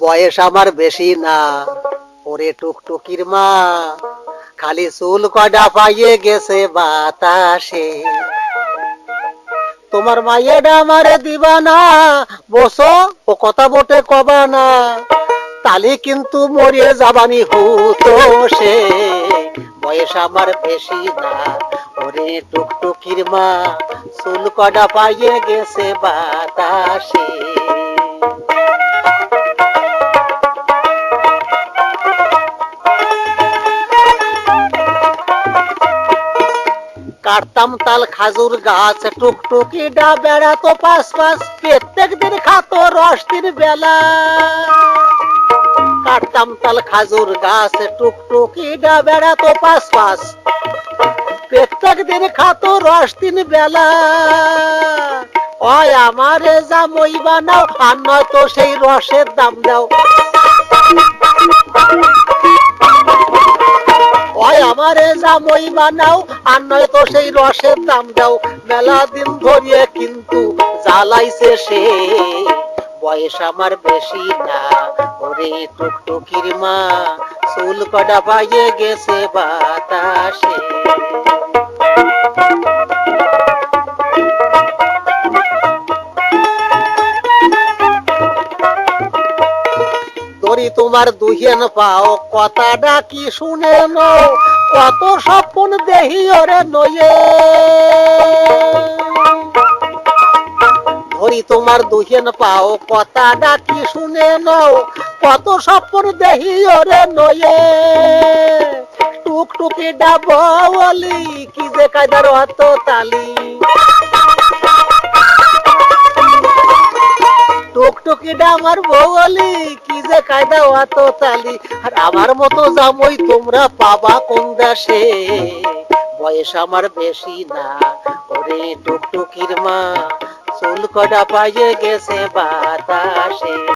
বয়স আমার বেশি না। ওরে টুকটুকির মা, খালি চুল কডা পাইয়ে গেছে বাতাসে। তোমার মাইয়েটা আমারে দিবা না বসো, ও কথা বটে কবা না তালি কিন্তু মরিয়ে যাবানি হতো সে। বয়স আমার বেশি না, ওরে টুকটুকির মা, চুল কডা পাইয়ে গেছে বাতাসে। কাটতাম তাল খাজুর গাছ, টুকটুকি ডা বেড়াতো পাশ পাশ প্রত্যেক দিন খাতো রস দিন বেলা। কাটতাম তাল খাজুর গাছ, টুকটুকি ডা বেড়াতো পাশ পাশ প্রত্যেক দিন খাতো রস দিন বেলা। ওই আমারে যা মই বানাও, আর নয়তো সেই রসের দাম দাও। জামই বানাও আর নয়তো সেই রসের দাম দাও। মেলা দিন ধরিয়ে কিন্তু জ্বালাইছে সে। বয়স আমার বেশি না, ওরে টুকটুকির মা, চুল কটা পাইয়ে গেছে বাতাসে। তোমার দুহেন পাও, কথাটা কি শুনে নো কত স্বপ্ন দেহি ওরে নয়ে ধরি তোমার দুহেন পাও, কথা ডাকি শুনে নাও, কত স্বপ্ন দেহি ওরে নয়ে টুকটুকি ডাবলি কি যে কায়দার অত তালি। টুকটুকিটা আমার বৌলি? কি যে কায়দা অত তালি? আর আমার মতো জামই তোমরা পাবা কোন দেশে? বয়স আমার বেশি না। ওরে টুকটুকির মা, চুল কটা পাইয়ে গেছে বাতাসে।